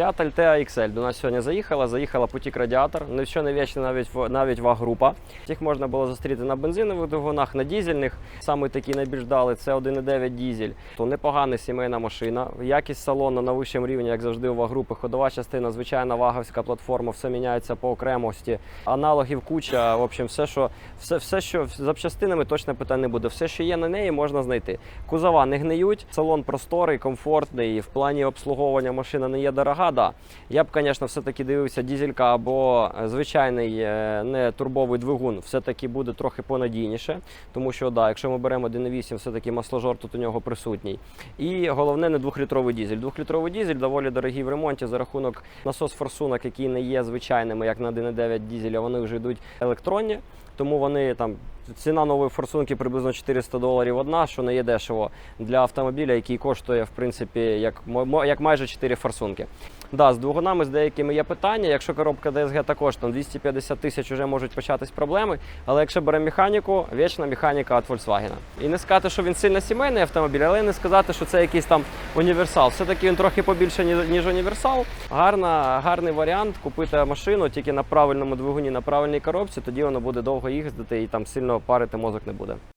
Seat Altea XL до нас сьогодні заїхала. Заїхала потік радіатор. Не що не вічно навіть навіть ваг-група. Їх можна було зустріти на бензинових двигунах, на дізельних. Саме такі найбільш дали це 1,9 дізель. То непогана сімейна машина. Якість салону на вищому рівні, як завжди, у ваг-групи. Ходова частина, звичайна ваговська платформа, все міняється по окремості. Аналогів куча. В общем, все, що все, все, що запчастинами точно питань не буде. Все, що є на неї, можна знайти. Кузова не гниють, салон просторий, комфортний. В плані обслуговування машина не є дорога. Да. Я б, звісно, все-таки дивився дізелька або е, звичайний е, не турбовий двигун, все-таки буде трохи понадійніше. Тому що, да, якщо ми беремо 1.8, все-таки масложор тут у нього присутній. І головне, не двохлітровий дізель. Двохлітровий дізель доволі дорогий в ремонті за рахунок насос форсунок, які не є звичайними, як на 1.9 дізеля, вони вже йдуть електронні. Тому вони там ціна нової форсунки приблизно 400 доларів одна, що не є дешево для автомобіля, який коштує в принципі як, як майже 4 форсунки. Да, з двигунами з деякими є питання. Якщо коробка DSG також там 250 тисяч вже можуть початись проблеми. Але якщо беремо механіку, вічна механіка від Volkswagen. І не сказати, що він сильно сімейний автомобіль, але не сказати, що це якийсь там універсал. Все-таки він трохи побільше, ні- ніж універсал. Гарна, гарний варіант купити машину тільки на правильному двигуні, на правильній коробці, тоді воно буде довго їздити і там сильно парити мозок не буде.